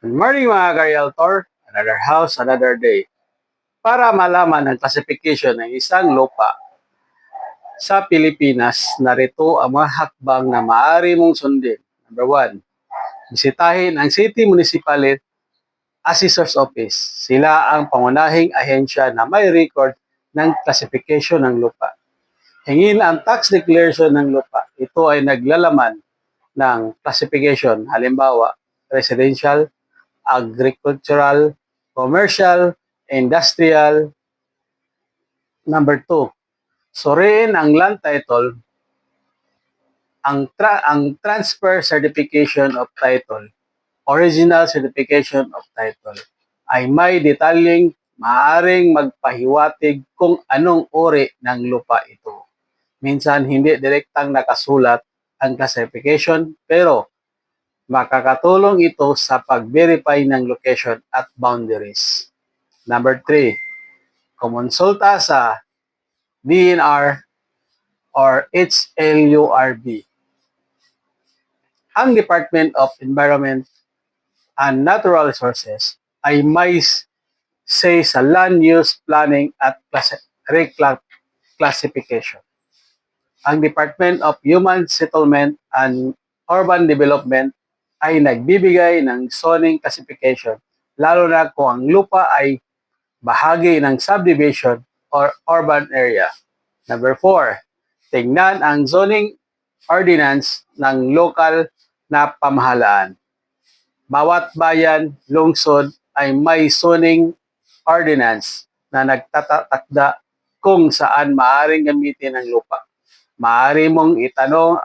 Good morning mga ka-realtor. Another house, another day. Para malaman ang classification ng isang lupa sa Pilipinas, narito ang mga hakbang na maaari mong sundin. Number one, bisitahin ang City Municipal Assessor's Office. Sila ang pangunahing ahensya na may record ng classification ng lupa. Hingin ang tax declaration ng lupa. Ito ay naglalaman ng classification. Halimbawa, residential, agricultural, commercial, industrial. Number two, suriin ang land title, ang, tra- ang transfer certification of title, original certification of title, ay may detalyeng maaring magpahiwatig kung anong uri ng lupa ito. Minsan hindi direktang nakasulat ang classification pero makakatulong ito sa pag-verify ng location at boundaries. Number 3, kumonsulta sa DNR or HLURB. Ang Department of Environment and Natural Resources ay may say sa land use planning at class- recla- classification. Ang Department of Human Settlement and Urban Development ay nagbibigay ng zoning classification lalo na kung ang lupa ay bahagi ng subdivision or urban area. Number four, tingnan ang zoning ordinance ng local na pamahalaan. Bawat bayan, lungsod ay may zoning ordinance na nagtatakda kung saan maaring gamitin ang lupa. Maaari mong itanong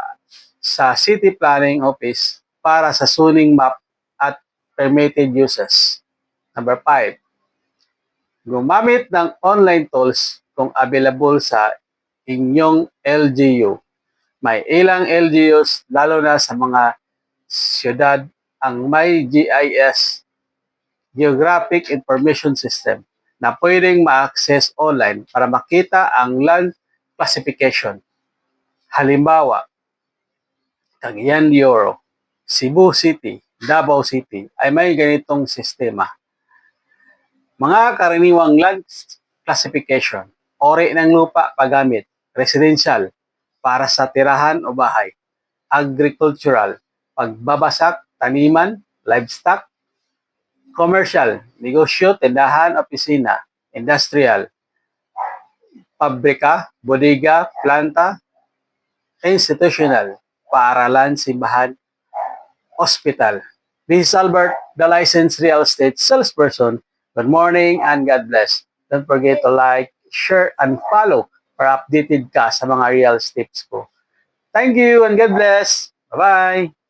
sa City Planning Office para sa zoning map at permitted uses. Number 5. Gumamit ng online tools kung available sa inyong LGU. May ilang LGUs, lalo na sa mga siyudad, ang may GIS, Geographic Information System, na pwedeng ma-access online para makita ang land classification. Halimbawa, Cagayan de Oro, Cebu City, Davao City ay may ganitong sistema. Mga karaniwang land classification, ori ng lupa paggamit, residential, para sa tirahan o bahay, agricultural, pagbabasak, taniman, livestock, commercial, negosyo, tindahan, opisina, industrial, pabrika, bodega, planta, institutional, paaralan, simbahan, hospital. This is Albert, the licensed real estate salesperson. Good morning and God bless. Don't forget to like, share, and follow para updated ka sa mga real estate ko. Thank you and God bless. Bye-bye.